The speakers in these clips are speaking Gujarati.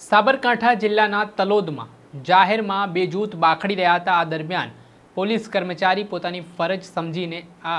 સાબરકાંઠા જિલ્લાના તલોદમાં જાહેરમાં બે જૂથ બાખડી રહ્યા હતા. આ દરમિયાન પોલીસ કર્મચારી પોતાની ફરજ સમજીને આ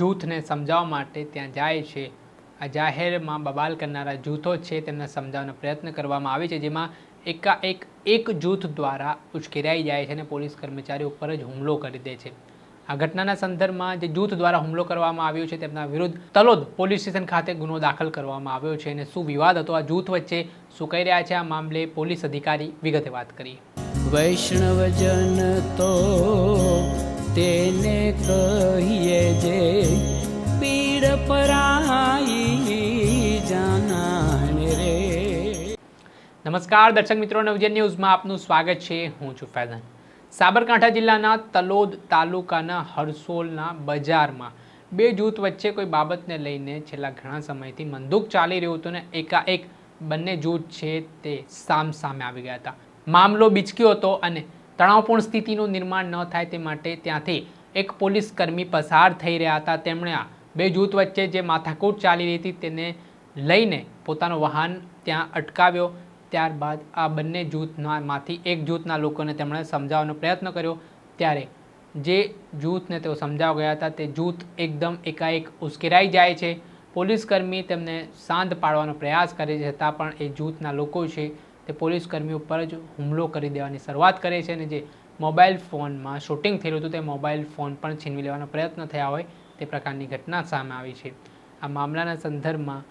જૂથને સમજાવવા માટે ત્યાં જાય છે. આ જાહેરમાં બબાલ કરનારા જૂથો છે તેમને સમજાવવાનો પ્રયત્ન કરવામાં આવે છે, જેમાં એકાએક એક જૂથ દ્વારા ઉશ્કેરાઈ જાય છે અને પોલીસ કર્મચારી ઉપર જ હુમલો કરી દે છે. આ ઘટનાના સંદર્ભમાં જે જૂથ દ્વારા હુમલો કરવામાં આવ્યો છે તેમના વિરુદ્ધ તલોદ પોલીસ સ્ટેશન ખાતે ગુનો દાખલ કરવામાં આવ્યો છે અને શું વિવાદ હતો. આ જૂથ વચ્ચે શું કહી રહ્યા છે આ મામલે પોલીસ અધિકારી વિગતે વાત કરી. વૈષ્ણવજન તો તેને કહીએ જે પીડ પરાઈ નમસ્કાર દર્શક મિત્રો નવજન ન્યૂઝમાં આપનું સ્વાગત છે. હું છું ફૈઝાન. સાબરકાંઠા જિલ્લાના તલોદ તાલુકાના હરસોલના બજારમાં બે જૂથ વચ્ચે કોઈ બાબતને લઈને છેલ્લા ઘણા સમયથી મંદુક ચાલી રહ્યું હતું ને એકાએક બંને જૂથ છે તે સામ સામે આવી ગયા હતા. મામલો બીચક્યો હતો અને તણાવપૂર્ણ સ્થિતિનું નિર્માણ ન થાય તે માટે ત્યાંથી એક પોલીસ કર્મી પસાર થઈ રહ્યા હતા. તેમણે આ બે જૂથ વચ્ચે જે માથાકૂટ ચાલી રહી હતી તેને લઈને પોતાનો વાહન ત્યાં અટકાવ્યો. ત્યારબાદ આ બંને જૂથનામાંથી એક જૂથના લોકોને તેમણે સમજાવવાનો પ્રયત્ન કર્યો. ત્યારે જે જૂથને તેઓ સમજાવવા ગયા હતા, તે જૂથ એકદમ એકાએક ઉશ્કેરાઈ જાય છે. પોલીસકર્મી તેમને શાંત પાડવાનો પ્રયાસ કરે છે, છતાં પણ એ જૂથના લોકો છે તે પોલીસકર્મી ઉપર જ હુમલો કરી દેવાની શરૂઆત કરે છે અને જે મોબાઈલ ફોનમાં શૂટિંગ થયેલું હતું, તે મોબાઈલ ફોન પણ છીનવી લેવાનો પ્રયત્ન થયા હોય તે પ્રકારની ઘટના સામે આવી છે. આ મામલાના સંદર્ભમાં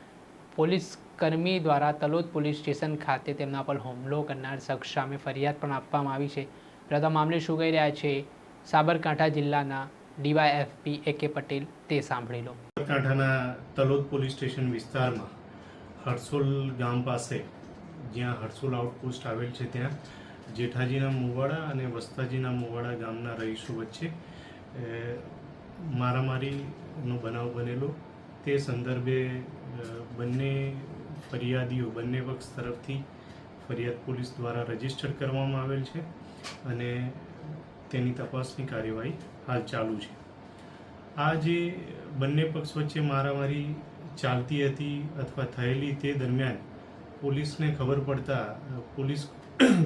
પોલીસ કર્મી દ્વારા તલોદ પોલીસ સ્ટેશન ખાતે તેમના પર હુમલો કરનાર શખ્સ સામે ફરિયાદ પણ આપવામાં આવી છે. પ્રથમ મામલે શું કહી રહ્યા છે? સાબરકાંઠા જિલ્લાના ડીવાયએફપી એ કે પટેલ, તે સાંભળી લો. સાબરકાંઠાના તલોદ પોલીસ સ્ટેશન વિસ્તારમાં હરસોલ ગામ પાસે, જ્યાં હરસોલ આઉટપોસ્ટ આવેલ છે ત્યાં, જેઠાજીના મુવાડા અને વસ્તાજીના મુવાડા ગામના રહીશો વચ્ચે મારામારીનો બનાવ બનેલો. તે સંદર્ભે બંને ફરિયાદીઓ બંને પક્ષ તરફથી ફરિયાદ પોલીસ દ્વારા રજિસ્ટર કરવામાં આવેલ છે અને તેની તપાસની કાર્યવાહી હાલ ચાલુ છે. આ જે બંને પક્ષ વચ્ચે મારામારી ચાલતી હતી અથવા થયેલી તે દરમિયાન પોલીસને ખબર પડતા પોલીસ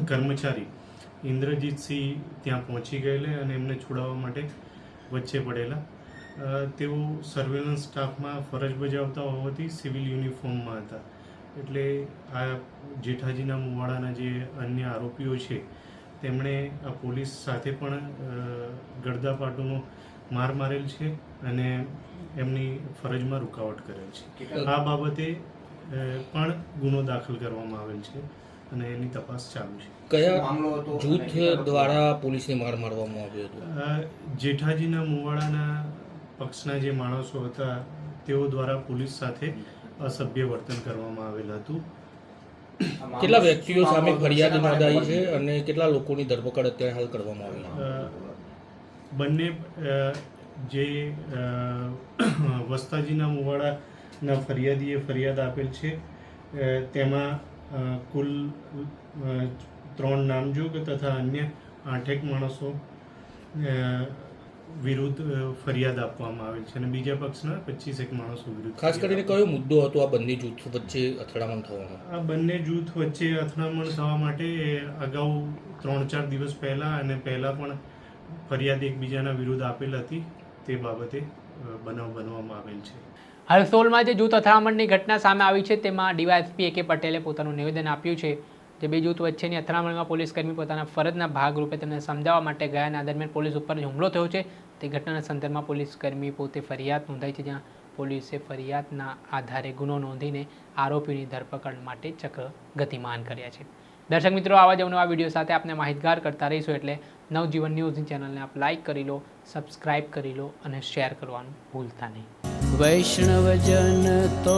કર્મચારી ઇન્દ્રજીતસિંહ ત્યાં પહોંચી ગયેલા અને એમને છોડાવવા માટે વચ્ચે પડેલા. તેઓ સર્વેલન્સ સ્ટાફમાં ફરજ બજાવતા હોવાથી સિવિલ યુનિફોર્મમાં હતા. એટલે આ જેઠાજીના મુવાડાના જે અન્ય આરોપીઓ છે તેમણે આ પોલીસ સાથે પણ ગડદાપાટોનો માર મારેલ છે અને એમની ફરજમાં રૂકાવટ કરેલ છે. આ બાબતે પણ ગુનો દાખલ કરવામાં આવેલ છે અને એની તપાસ ચાલુ છે. કયા જૂથ દ્વારા પોલીસને માર મારવામાં આવ્યો હતો? જેઠાજીના મુવાડાના પક્ષના જે માણસો હતા તેઓ દ્વારા પોલીસ સાથે અસભ્ય વર્તન કરવામાં આવેલ હતું. કેટલા વ્યક્તિઓ સામે ફરિયાદ નોંધાઈ છે અને કેટલા લોકોની ધરપકડ અત્યારે હાલ કરવામાં આવી બંને જે વસ્તાજીના મુવાડાના ફરિયાદીએ ફરિયાદ આપેલ છે. તેમાં કુલ ત્રણ નામજોગ તથા અન્ય આઠેક માણસો વિરુદ્ધ ફરિયાદ આપવામાં આવેલ છે અને બીજા પક્ષના પચીસેક માણસો વિરુદ્ધ ખાસ કરીને કયો મુદ્દો હતો આ બંને જૂથ વચ્ચે અથડામણ થવાનો આ બંને જૂથ વચ્ચે અથડામણ થવા માટે અગાઉ ત્રણ ચાર દિવસ પહેલાં અને પહેલાં પણ ફરિયાદ એકબીજાના વિરુદ્ધ આપેલ હતી. તે બાબતે બનાવ બનવામાં આવેલ છે. હરસોલમાં જે જૂથ અથડામણની ઘટના સામે આવી છે તેમાં ડીવાયએસપી એ કે પટેલે પોતાનું નિવેદન આપ્યું છે. જે બે જૂથ વચ્ચેની અથડામણમાં પોલીસકર્મી પોતાના ફરજના ભાગરૂપે તેમને સમજાવવા માટે ગયાના દરમિયાન પોલીસ ઉપર હુમલો થયો છે. તે ઘટનાના સંદર્ભમાં પોલીસકર્મી પોતે ફરિયાદ નોંધાઈ છે, જ્યાં પોલીસે ફરિયાદના આધારે ગુનો નોંધીને આરોપીની ધરપકડ માટે ચક્ર ગતિમાન કર્યા છે. દર્શક મિત્રો, આવા જ અવનવા વીડિયો સાથે આપને માહિતગાર કરતા રહીશું એટલે નવજીવન ન્યૂઝની ચેનલને આપ લાઇક કરી લો, સબસ્ક્રાઇબ કરી લો અને શેર કરવાનું ભૂલતા નહીં. વૈષ્ણવજન તો